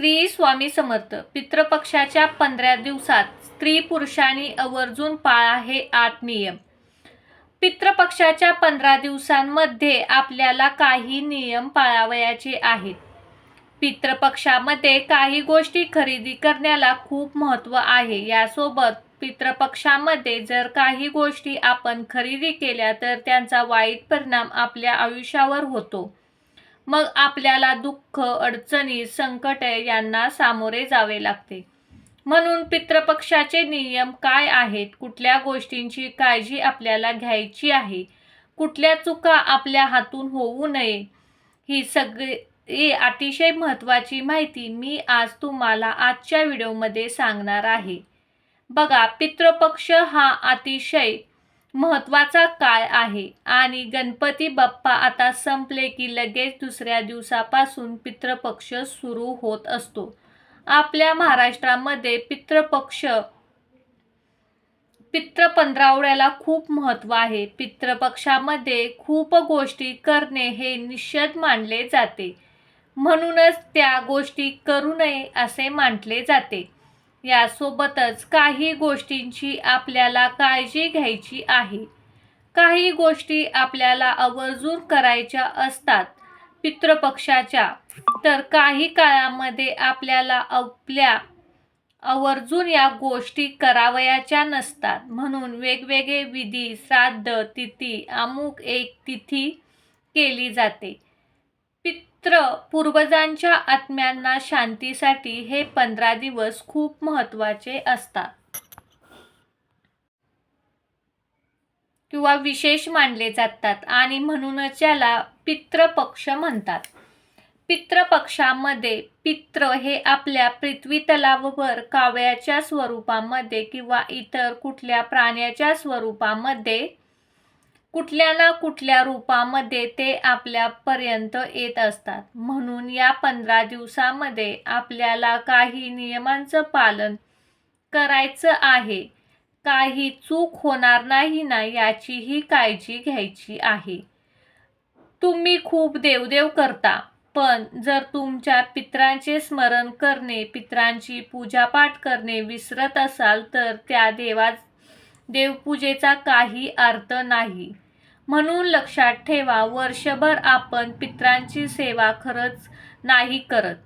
श्री स्वामी समर्थ. पितृपक्षाच्या पंधरा दिवसात स्त्री पुरुषांनी आवर्जून पाळा हे आठ नियम पितृपक्षाच्या पंधरा दिवसांमध्ये आपल्याला काही नियम पाळावयाचे आहेत. पितृपक्षामध्ये काही गोष्टी खरेदी करण्याला खूप महत्त्व आहे. यासोबत पितृपक्षामध्ये जर काही गोष्टी आपण खरेदी केल्या तर त्यांचा वाईट परिणाम आपल्या आयुष्यावर होतो. मग आपल्याला दुःख अडचणी संकट यांना सामोरे जावे लागते. म्हणून पितृपक्षाचे नियम काय आहेत? कुठल्या गोष्टींची काळजी आपल्याला घ्यायची आहे? कुठल्या चुका आपल्या हातून होऊ नये? ही सगळी अतिशय महत्त्वाची माहिती मी आज तुम्हाला आजच्या व्हिडिओमध्ये सांगणार आहे. बघा पितृपक्ष हा अतिशय महत्त्वाचा काळ आहे. आणि गणपती बाप्पा आता संपले की लगेच दुसऱ्या दिवसापासून पितृपक्ष सुरू होत असतो. आपल्या महाराष्ट्रामध्ये पितृपक्ष पितृ पंधरावड्याला खूप महत्त्व आहे. पितृपक्षामध्ये खूप गोष्टी करणे हे निषेध मानले जाते. म्हणूनच त्या गोष्टी करू नये असे मानले जाते. यासोबतच काही गोष्टींची आपल्याला काळजी घ्यायची आहे. काही गोष्टी आपल्याला आवर्जून करायच्या असतात. पितृपक्षाच्या. तर काही काळामध्ये आपल्याला आपल्या आवर्जून या गोष्टी करावयाच्या नसतात. म्हणून वेगवेगळे विधी श्राद्ध तिथी अमुक एक तिथी केली जाते. मात्र पूर्वजांच्या आत्म्यांना शांतीसाठी हे पंधरा दिवस खूप महत्त्वाचे असतात. किंवा विशेष मानले जातात आणि म्हणूनच याला पितृपक्ष म्हणतात. पितृपक्षामध्ये पित्र हे आपल्या पृथ्वी तलावर कावळ्याच्या स्वरूपामध्ये किंवा इतर कुठल्या प्राण्याच्या स्वरूपामध्ये कुठल्या ना कुठल्या रूपामध्ये ते आपल्यापर्यंत येत असतात. म्हणून या पंधरा दिवसामध्ये आपल्याला काही नियमांचं पालन करायचं आहे. काही चूक होणार नाही ना याचीही काळजी घ्यायची आहे. तुम्ही खूप देवदेव करता पण जर तुमच्या पित्रांचे स्मरण करणे पित्रांची पूजापाठ करणे विसरत असाल तर त्या देवा देवपूजेचा काही अर्थ नाही. म्हणून लक्षात ठेवा वर्षभर आपण पित्रांची सेवा खरंच नाही करत.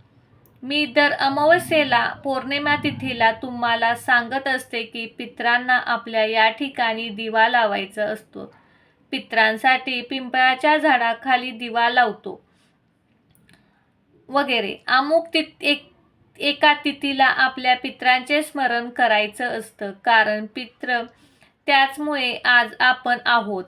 मी दर अमावस्येला पौर्णिमा तिथीला तुम्हाला सांगत असते की पित्रांना आपल्या या ठिकाणी दिवा लावायचा असतो. पित्रांसाठी पिंपळाच्या झाडाखाली दिवा लावतो. वगैरे. अमुक तिथ एक एका तिथीला आपल्या पित्रांचे स्मरण करायचं असतं. कारण पित्र त्याचमुळे आज आपण आहोत.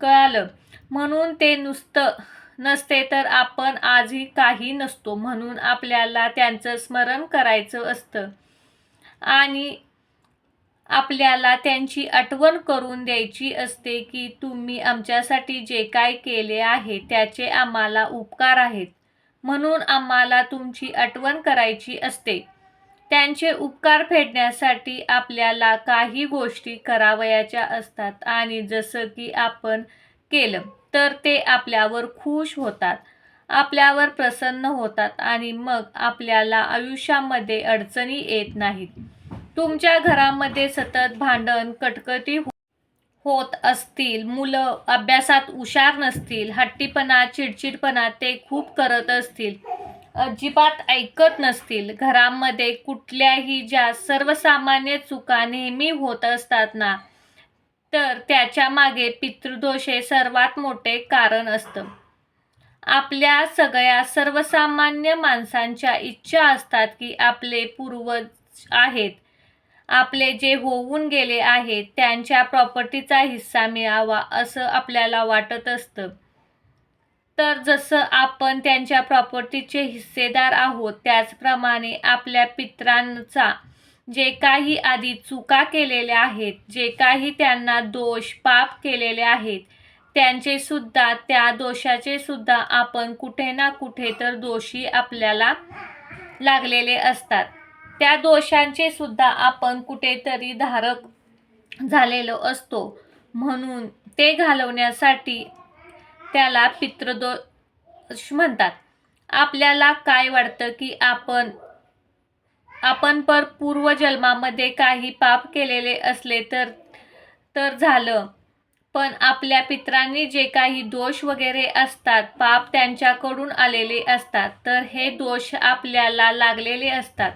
कळालं. म्हणून ते नुसतं नसते तर आपण आजही काही नसतो म्हणून आपल्याला त्यांचं स्मरण करायचं असतं. आणि आपल्याला त्यांची आठवण करून द्यायची असते की तुम्ही आमच्यासाठी जे काय केले आहे त्याचे आम्हाला उपकार आहेत. म्हणून आम्हाला तुमची आठवण करायची असते. त्यांचे उपकार फेडण्यासाठी आपल्याला काही गोष्टी करावयाच्या असतात. आणि जसं की आपण केलं तर ते आपल्यावर खुश होतात. आपल्यावर प्रसन्न होतात. आणि मग आपल्याला आयुष्यामध्ये अडचणी येत नाहीत. तुमच्या घरामध्ये सतत भांडण कटकटी हो- होत असतील. मुलं अभ्यासात हुशार नसतील. हट्टीपणा चिडचिडपणा ते खूप करत असतील. अजिबात ऐकत नसतील. घरामध्ये कुठल्याही ज्या सर्वसामान्य चुका नेहमी होत असतात ना तर त्याच्यामागे पितृदोष हे सर्वात मोठे कारण असतं. आपल्या सगळ्या सर्वसामान्य माणसांच्या इच्छा असतात की आपले पूर्वज आहेत. आपले जे होऊन गेले आहेत त्यांच्या प्रॉपर्टीचा हिस्सा मिळावा असं आपल्याला वाटत असतं. तर जसं आपण त्यांच्या प्रॉपर्टीचे हिस्सेदार आहोत त्याचप्रमाणे आपल्या पित्रांचा जे काही आधी चुका केलेल्या आहेत जे काही त्यांना दोष पाप केलेले आहेत त्यांचे सुद्धा त्या दोषाचे सुद्धा आपण कुठे ना कुठे तर दोषी आपल्याला लागलेले असतात. त्या दोषांचे सुद्धा आपण कुठेतरी धारक झालेलो असतो. म्हणून ते घालवण्यासाठी त्याला पितृदोष म्हणतात. आपल्याला काय वाटतं की आपण आपण पर पूर्वजन्मामध्ये काही पाप केलेले असले तर तर झालं. पण आपल्या पित्रांनी जे काही दोष वगैरे असतात पाप त्यांच्याकडून आलेले असतात तर हे दोष आपल्याला लागलेले असतात.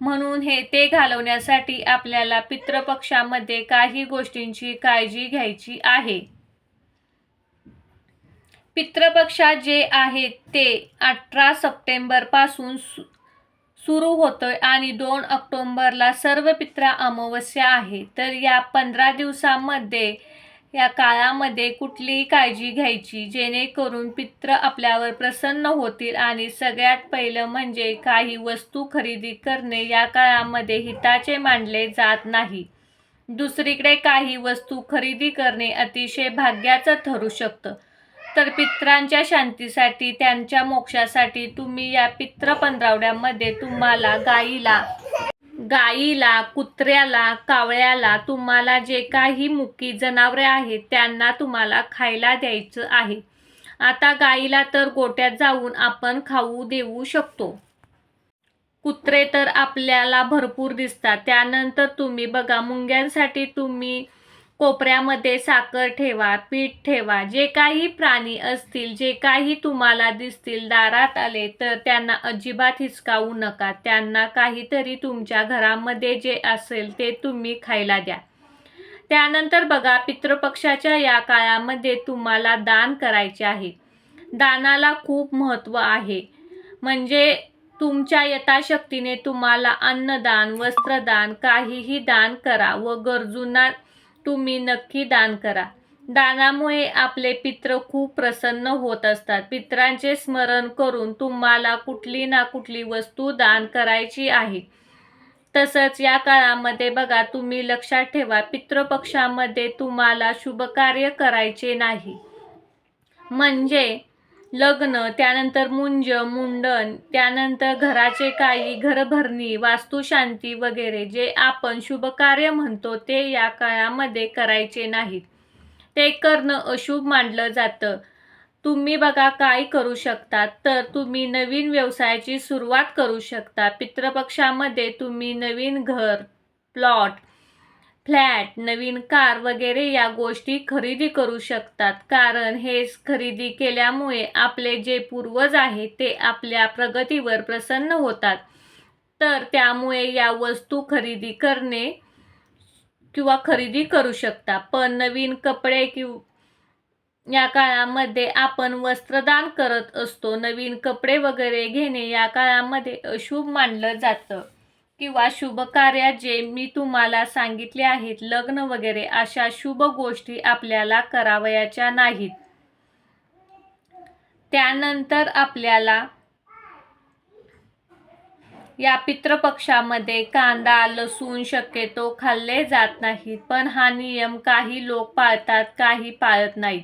म्हणून हे ते घालवण्यासाठी आपल्याला पितृपक्षामध्ये काही गोष्टींची काळजी घ्यायची आहे. पितृपक्षात जे आहे ते अठरा सप्टेंबरपासून सु सुरू होतोय आणि दोन ऑक्टोंबरला सर्व पित्रा अमावस्या आहे. तर या पंधरा दिवसामध्ये या काळामध्ये कुठलीही काळजी घ्यायची जेणेकरून पित्र आपल्यावर प्रसन्न होतील आणि सगळ्यात पहिलं म्हणजे काही वस्तू खरेदी करणे या काळामध्ये हिताचे मानले जात नाही. दुसरीकडे काही वस्तू खरेदी करणे अतिशय भाग्याचं ठरू शकतं. तर पित्रांच्या शांतीसाठी त्यांच्या मोक्षासाठी तुम्ही या पित्र पंधरावड्यामध्ये तुम्हाला गाईला गाईला कुत्र्याला कावळ्याला तुम्हाला जे काही मुकी जनावरे आहेत त्यांना तुम्हाला खायला द्यायचं आहे. आता गाईला तर गोट्यात जाऊन आपण खाऊ देऊ शकतो. कुत्रे तर आपल्याला भरपूर दिसतात. त्यानंतर तुम्ही बघा मुंग्यांसाठी तुम्ही कोपऱ्यामध्ये साखर ठेवा पीठ ठेवा. जे काही प्राणी असतील जे काही तुम्हाला दिसतील दारात आले तर त्यांना अजिबात हिसकावू नका. त्यांना काहीतरी तुमच्या घरामध्ये जे असेल ते तुम्ही खायला द्या. त्यानंतर बघा पितृपक्षाच्या या काळामध्ये तुम्हाला दान करायचे आहे. दानाला खूप महत्त्व आहे. म्हणजे तुमच्या यथाशक्तीने तुम्हाला अन्नदान वस्त्रदान काहीही दान करा व गरजूंना तुम्ही नक्की दान करा. दानामुळे आपले पित्र खूप प्रसन्न होत असतात. पित्रांचे स्मरण करून तुम्हाला कुठली ना कुठली वस्तू दान करायची आहे. तसंच या काळामध्ये बघा तुम्ही लक्षात ठेवा पितृपक्षामध्ये तुम्हाला शुभकार्य करायचे नाही. म्हणजे लग्न त्यानंतर मुंज मुंडन त्यानंतर घराचे काही घरभरणी वास्तुशांती वगैरे जे आपण शुभकार्य म्हणतो ते या काळामध्ये करायचे नाहीत. ते करणं अशुभ मानलं जातं. तुम्ही बघा काय करू शकता. तर तुम्ही नवीन व्यवसायाची सुरुवात करू शकता. पितृपक्षामध्ये तुम्ही नवीन घर प्लॉट फ्लॅट नवीन कार वगैरे या गोष्टी खरेदी करू शकतात. कारण हे खरेदी केल्यामुळे आपले जे पूर्वज आहेत ते आपल्या प्रगतीवर प्रसन्न होतात. तर त्यामुळे या वस्तू खरेदी करणे किंवा खरेदी करू शकता. पण नवीन कपडे किंवा या काळामध्ये आपण वस्त्रदान करत असतो. नवीन कपडे वगैरे घेणे या काळामध्ये अशुभ मानलं जातं. किंवा शुभ कार्यात जे मी तुम्हाला सांगितले आहेत लग्न वगैरे अशा शुभ गोष्टी आपल्याला करावयाच्या नाहीत. त्यानंतर आपल्याला या पितृपक्षामध्ये कांदा लसूण शक्यतो खाल्ले जात नाहीत पण हा नियम काही लोक पाळतात काही पाळत नाहीत.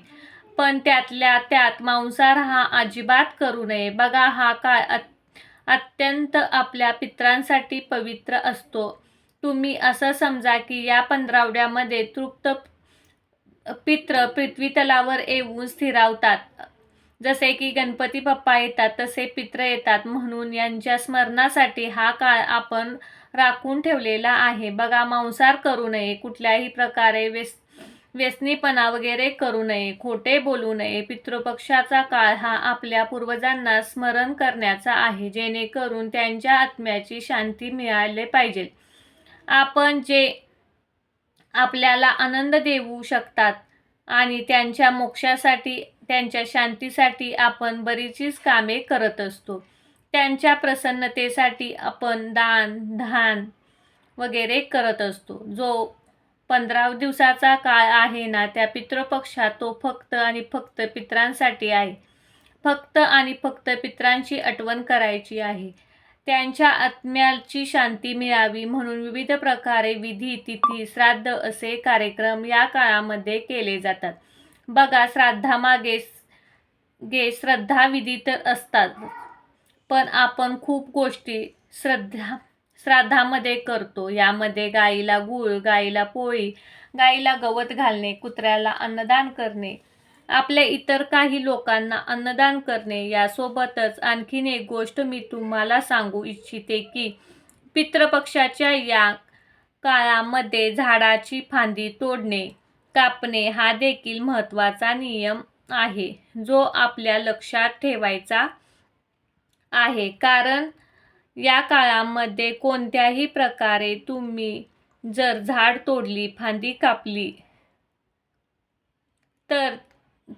पण त्यातल्या त्यात मांसाहार हा अजिबात करू नये. बघा हा काळ अत्यंत आपल्या पित्रांसाठी पवित्र असतो. तुम्ही असं समजा की या पंधरावड्यामध्ये तृप्त पित्र पृथ्वी तलावर येऊन स्थिरावतात. जसे की गणपती बाप्पा येतात तसे पित्र येतात म्हणून यांच्या स्मरणासाठी हा काळ आपण राखून ठेवलेला आहे. बघा मांसार करू नये. कुठल्याही प्रकारे वेस व्यसनीपणा वगैरे करू नये खोटे बोलू नये. पितृपक्षाचा काळ हा आपल्या पूर्वजांना स्मरण करण्याचा आहे जेणेकरून त्यांच्या आत्म्याची शांती मिळाले पाहिजे. आपण जे आपल्याला आनंद देऊ शकतात आणि त्यांच्या मोक्षासाठी त्यांच्या शांतीसाठी आपण बरीचीच कामे करत असतो. त्यांच्या प्रसन्नतेसाठी आपण दान धान वगैरे करत असतो. जो पंधरा दिवसाचा काळ आहे ना त्या पितृपक्षात तो फक्त आणि फक्त पित्रांसाठी आहे. फक्त आणि फक्त पित्रांची आठवण करायची आहे. त्यांच्या आत्म्याची शांती मिळावी म्हणून विविध प्रकारे विधी तिथी श्राद्ध असे कार्यक्रम या काळामध्ये केले जातात. बघा श्राद्धामागे गे श्रद्धाविधी तर असतात. पण आपण खूप गोष्टी श्रद्धा श्राद्धामध्ये करतो. यामध्ये गाईला गूळ गाईला पोळी गाईला गवत घालणे कुत्र्याला अन्नदान करणे आपल्या इतर काही लोकांना अन्नदान करणे यासोबतच आणखीन एक गोष्ट मी तुम्हाला सांगू इच्छिते की पितृपक्षाच्या या काळामध्ये झाडाची फांदी तोडणे कापणे हा देखील महत्त्वाचा नियम आहे जो आपल्या लक्षात ठेवायचा आहे. कारण या काळामध्ये कोणत्याही प्रकारे तुम्ही जर झाड तोडली फांदी कापली तर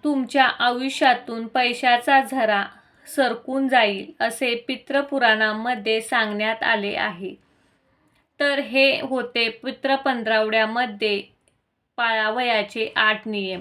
तुमच्या आयुष्यातून पैशाचा झरा सरकून जाईल असे पितृपुराणामध्ये सांगण्यात आले आहे. तर हे होते पित्र पंधरावड्यामध्ये पाळावयाचे आठ नियम.